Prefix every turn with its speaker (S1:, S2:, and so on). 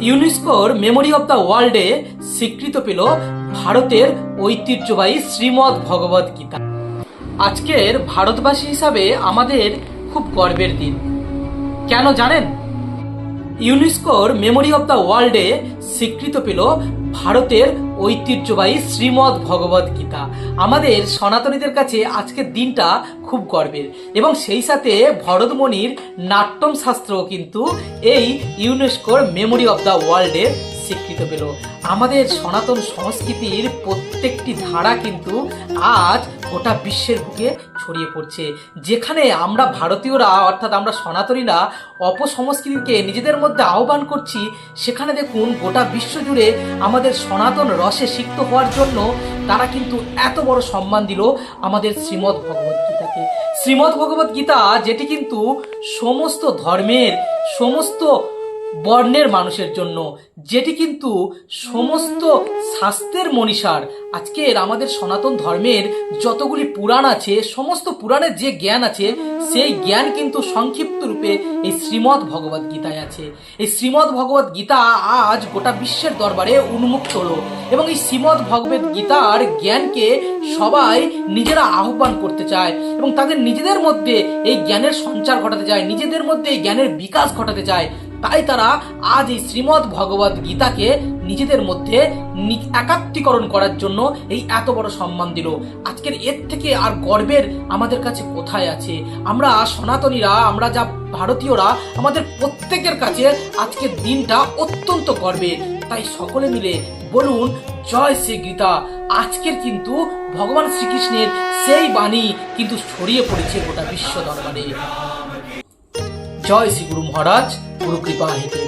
S1: ইউনেস্কোর memory of the ওয়ার্ল্ডে স্বীকৃত পেল ভারতের ঐতিহ্যবাহী শ্রীমদ ভগবদ গীতা। আজকের ভারতবাসী হিসাবে আমাদের খুব গর্বের দিন। কেন জানেন? ইউনেস্কোর মেমোরি অব দ্য ওয়ার্ল্ডে স্বীকৃত পেল ভারতের ঐতিহ্যবাহী শ্রীমদ ভগবদ গীতা। আমাদের সনাতনীদের কাছে আজকের দিনটা খুব গর্বের। এবং সেই সাথে ভরতমণির নাট্যম শাস্ত্র কিন্তু এই ইউনেস্কোর মেমোরি অব দ্য ওয়ার্ল্ডে স্বীকৃত পেল। আমাদের সনাতন সংস্কৃতির প্রত্যেকটি ধারা কিন্তু আজ গোটা বিশ্বের বুকে ছড়িয়ে পড়ছে। যেখানে আমরা ভারতীয়রা, অর্থাৎ আমরা সনাতনীরা, অপসংস্কৃতিকে নিজেদের মধ্যে আহ্বান করছি, সেখানে দেখুন গোটা বিশ্ব জুড়ে আমাদের সনাতন রসে সিক্ত হওয়ার জন্য তারা কিন্তু এত বড় সম্মান দিল আমাদের শ্রীমদ্ ভগবত গীতাকে। শ্রীমদ্ ভগবত গীতা, যেটি কিন্তু সমস্ত ধর্মের, সমস্ত বর্ণের মানুষের জন্য, যেটি কিন্তু সমস্ত শাস্ত্রের মনীষার। আজকের আমাদের সনাতন ধর্মের যতগুলি পুরাণ আছে, সমস্ত পুরাণের যে জ্ঞান আছে, সেই জ্ঞান কিন্তু সংক্ষিপ্ত রূপে এই শ্রীমদ্ ভগবত গীতায় আছে। এই শ্রীমদ্ ভগবত গীতা আজ গোটা বিশ্বের দরবারে উন্মুক্ত হলো এবং এই শ্রীমদ্ ভগবত গীতার জ্ঞানকে সবাই নিজেরা আহ্বান করতে চায় এবং তাদের নিজেদের মধ্যে এই জ্ঞানের সঞ্চার ঘটাতে চায়, নিজেদের মধ্যে এই জ্ঞানের বিকাশ ঘটাতে চায়। তাই তারা আজ এই শ্রীমদ্ ভগবত গীতাকে নিজেদের মধ্যে একাত্মীকরণ করার জন্য এই এত বড় সম্মান দিল। আজকের এর থেকে আর গর্বের আমাদের কাছে কোথায় আছে? আমরা সনাতনীরা, আমরা যা ভারতীয়রা, আমাদের প্রত্যেকের কাছে আজকের দিনটা অত্যন্ত গর্বের। তাই সকলে মিলে বলুন, জয় শ্রী গীতা। আজকের কিন্তু ভগবান শ্রীকৃষ্ণের সেই বাণী কিন্তু ছড়িয়ে পড়েছে গোটা বিশ্ব দরবারে জয় শ্রী গুরু মহারাজ। गुरु कृपा हेतु